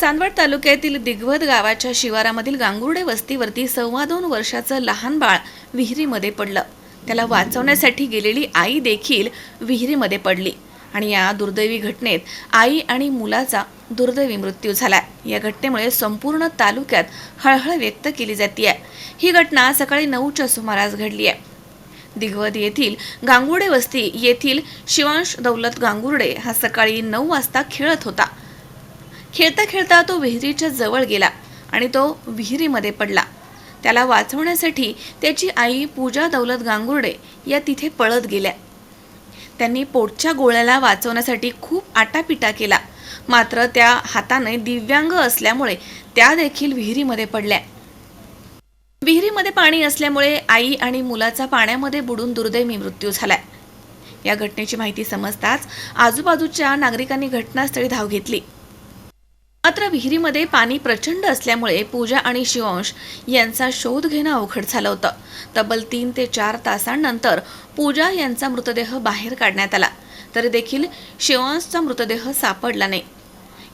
चांदवड तालुक्यातील दिग्वद गावाच्या शिवारामधील गांगुर्डे वस्तीवरती सव्वा दोन वर्षाचं लहान बाळ विहिरीमध्ये पडलं. त्याला वाचवण्यासाठी गेलेली आई देखील विहिरीमध्ये पडली. आणि या दुर्दैवी घटनेत आई आणि मुलाचा दुर्दैवी मृत्यू झाला या घटनेमुळे संपूर्ण तालुक्यात हळहळ व्यक्त केली जाते आहे ही घटना सकाळी नऊच्या सुमारास घडली आहे. दिग्वद येथील गांगुर्डे वस्ती येथील शिवांश दौलत गांगुर्डे हा सकाळी नऊ वाजता खेळत होता. खेळता खेळता तो विहिरीच्या जवळ गेला आणि तो विहिरीमध्ये पडला. त्याला वाचवण्यासाठी त्याची आई पूजा दौलत गांगुर्डे या तिथे पळत गेल्या. त्यांनी पोटच्या गोळ्याला वाचवण्यासाठी खूप आटापिटा केला. मात्र त्या हाताने दिव्यांग असल्यामुळे त्या देखील विहिरीमध्ये पडल्या. विहिरीमध्ये पाणी असल्यामुळे आई आणि मुलाचा पाण्यामध्ये बुडून दुर्दैवी मृत्यू झालाय. या घटनेची माहिती समजताच आजूबाजूच्या नागरिकांनी घटनास्थळी धाव घेतली. मात्र विहिरीमध्ये पाणी प्रचंड असल्यामुळे पूजा आणि शिवांश यांचा शोध घेणं अवघड झालं होतं. तब्बल तीन ते चार तासांनंतर पूजा यांचा मृतदेह बाहेर काढण्यात आला. तरी देखील शिवांशचा मृतदेह सापडला नाही.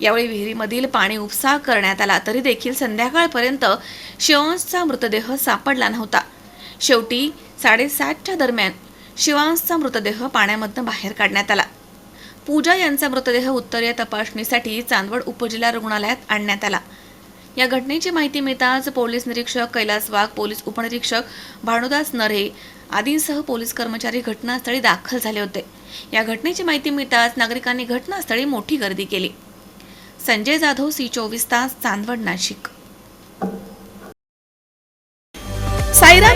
यावेळी विहिरीमधील पाणी उपसा करण्यात आला तरी देखील संध्याकाळपर्यंत शिवांशचा मृतदेह सापडला नव्हता. शेवटी साडेसातच्या दरम्यान शिवांशचा मृतदेह पाण्यामधनं बाहेर काढण्यात आला. पूजा यांचा मृतदेह उत्तरीय तपासणीसाठी चांदवड उपजिल्हा रुग्णालयात आणण्यात आला. या घटनेची माहिती मिळताच पोलीस निरीक्षक कैलास वाघ पोलीस उपनिरीक्षक भानुदास नरे आदींसह पोलीस कर्मचारी घटनास्थळी दाखल झाले होते. या घटनेची माहिती मिळताच नागरिकांनी घटनास्थळी मोठी गर्दी केली. संजय जाधव सी चोवीस तास Chandwad Nashik.